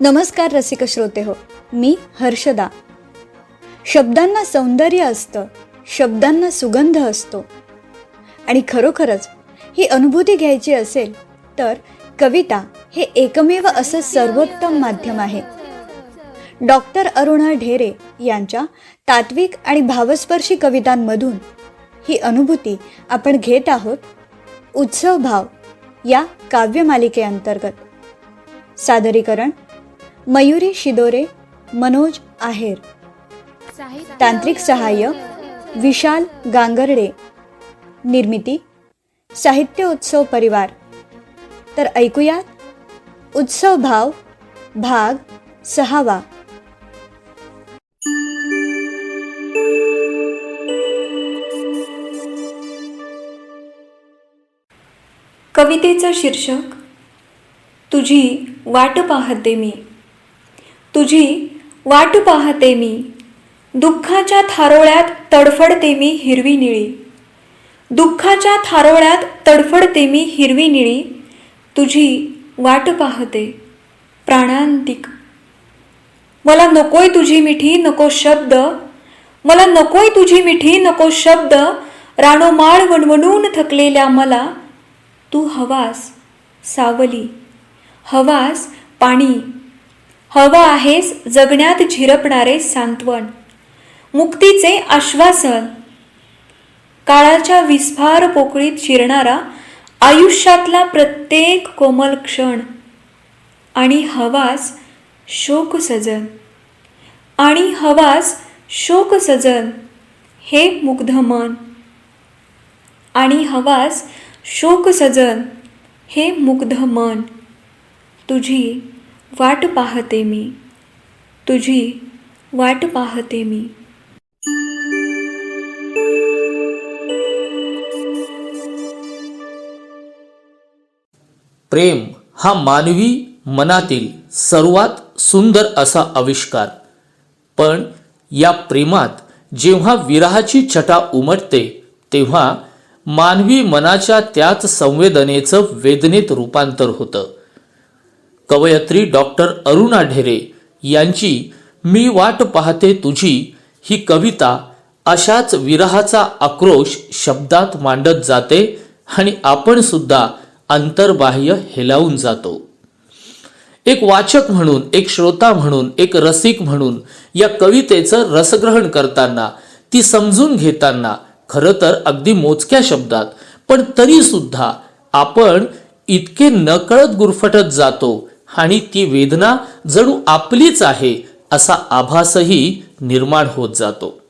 नमस्कार रसिक श्रोते हो मी हर्षदा. शब्दांना सौंदर्य असतं शब्दांना सुगंध असतो. आणि खरोखरच ही अनुभूती घ्यायची असेल तर कविता हे एकमेव असं सर्वोत्तम माध्यम आहे. डॉक्टर अरुणा ढेरे यांच्या तात्विक आणि भावस्पर्शी कवितांमधून ही अनुभूती आपण घेत आहोत उत्सव भाव या काव्यमालिकेअंतर्गत. सादरीकरण मयुरी शिदोरे मनोज आहेर. तांत्रिक सहाय्य विशाल गांगर्डे. निर्मिती साहित्य उत्सव परिवार. तर ऐकूयात उत्सव भाव भाग सहावा. कवितेचं शीर्षक तुझी वाट पाहते मी. तुझी वाट पाहते मी. दुःखाच्या थारोळ्यात तडफडते मी हिरवी निळी. दुःखाच्या थारोळ्यात तडफडते मी हिरवी निळी. तुझी वाट पाहते. प्राणांतिक. मला नकोय तुझी मिठी नको शब्द. मला नकोय तुझी मिठी नको शब्द. राणोमाळ वणवणून थकलेल्या मला. तू हवास सावली. हवास पाणी. हवा आहेस जगण्यात झिरपणारे सांत्वन. मुक्तीचे आश्वासन. काळाच्या विस्फार पोकळीत शिरणारा आयुष्यातला प्रत्येक कोमल क्षण. आणि हवास शोक सजन आणि हवास शोक सजन हे मुग्ध मन. आणि हवास शोक सजन हे मुग्ध मन. तुझी वाट पाहते मी. तुझी वाट पाहते मी. प्रेम हा मानवी मनातील सर्वात सुंदर असा आविष्कार. पण या प्रेमात जेव्हा विराहाची छटा उमटते तेव्हा मानवी मनाच्या त्याच संवेदनेचं वेदनेत रूपांतर होतं. कवयत्री डॉक्टर अरुणा ढेरे यांची मी वाट पाहते तुझी ही कविता अशाच विरहाचा आक्रोश शब्दात मांडत जाते आणि आपण सुद्धा अंतर्बाह्य हेलावून जातो. एक वाचक म्हणून एक श्रोता म्हणून एक रसिक म्हणून या कवितेचं रसग्रहण करताना ती समजून घेताना खरं तर अगदी मोजक्या शब्दात पण तरी सुद्धा आपण इतके नकळत गुरफटत जातो आणि ती वेदना जणू आपलीच आहे असा आभासही निर्माण होत जातो.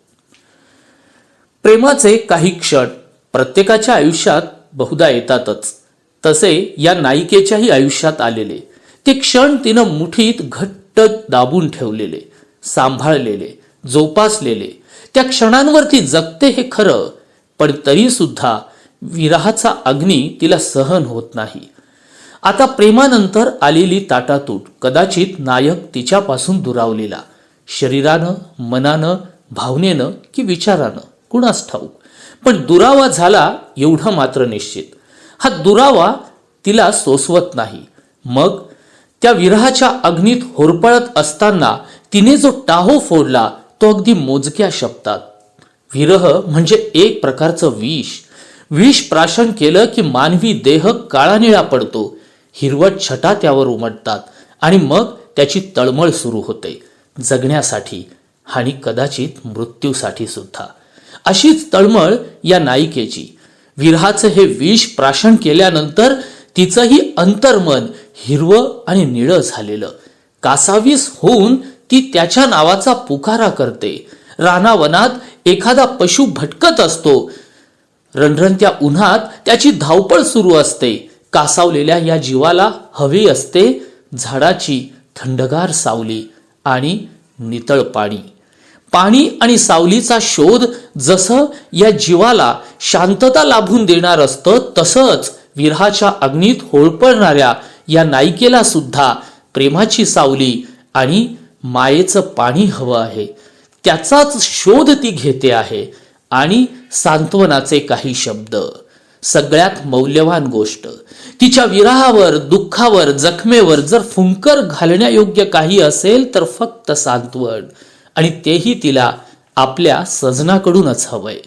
प्रेमाचे काही क्षण प्रत्येकाच्या आयुष्यात बहुधा येतातच. तसे या नायिकेच्याही आयुष्यात आलेले. ते क्षण तिनं मुठीत घट्ट दाबून ठेवलेले सांभाळलेले जोपासलेले. त्या क्षणांवर ती जगते हे खरं पण तरी सुद्धा विराहाचा अग्नी तिला सहन होत नाही. आता प्रेमानंतर आलेली ताटातूट कदाचित नायक तिच्यापासून दुरावलेला. शरीरानं मनानं भावनेनं की विचारानं कुणास ठाऊक. पण दुरावा झाला एवढं मात्र निश्चित. हा दुरावा तिला सोसवत नाही. मग त्या विरहाच्या अग्नीत होरपळत असताना तिने जो टाहो फोडला तो अगदी मोजक्या शब्दात. विरह म्हणजे एक प्रकारचं विष. विष प्राशन केलं की मानवी देह काळानिळा पडतो. हिरवट छटा त्यावर उमटतात आणि मग त्याची तळमळ सुरू होते. जगण्यासाठी आणि कदाचित मृत्यूसाठी सुद्धा. अशीच तळमळ या नायिकेची. विरहाचं हे विष प्राशन केल्यानंतर तिचंही अंतर्मन हिरवं आणि निळं झालेलं. कासावीस होऊन ती त्याच्या नावाचा पुकारा करते. रानावनात एखादा पशु भटकत असतो. रणरणत्या उन्हात त्याची धावपळ सुरू असते. कासावलेल्या या जीवाला हवी असते झाडाची थंडगार सावली आणि नितळ पाणी. पाणी आणि सावलीचा शोध जसं या जीवाला शांतता लाभून देणार असतं तसंच विरहाच्या अग्नीत होळपळणाऱ्या या नायिकेला सुद्धा प्रेमाची सावली आणि मायेचं पाणी हवं आहे. त्याचाच शोध ती घेते आहे आणि सांत्वनाचे काही शब्द. सगळ्यात मौल्यवान गोष्ट. तिच्या विराहावर दुःखावर जखमेवर जर फुंकर घालण्यायोग्य काही असेल तर फक्त सांत्वन. आणि तेही तिला आपल्या सजनाकडूनच हवंय.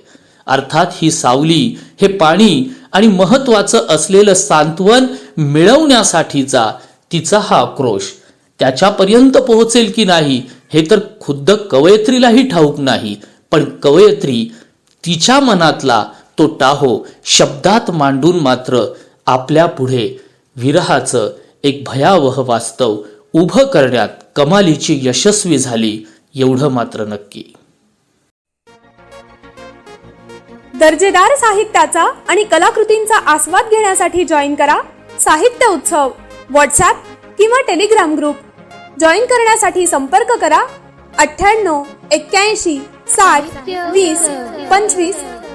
अर्थात ही सावली हे पाणी आणि महत्वाचं असलेलं सांत्वन मिळवण्यासाठीचा तिचा हा आक्रोश त्याच्यापर्यंत पोहोचेल की नाही हे तर खुद्द कवयत्रीलाही ठाऊक नाही. पण कवयत्री तिच्या मनातला तो टाहो शब्दात मांडून मात्र आपल्या पुढे विरहाचं एक भयावह वास्तव उभं करण्यात कमालीची यशस्वी झाली एवढं मात्र नक्की. दर्जेदार साहित्याचा आणि कलाकृतींचा आस्वाद घेण्यासाठी जॉईन करा साहित्य उत्सव व्हॉट्सॲप किंवा टेलिग्राम ग्रुप. जॉईन करण्यासाठी संपर्क करा अठ्ठ्याण्णव एक्क्याऐंशी साठ वीस पंचवीस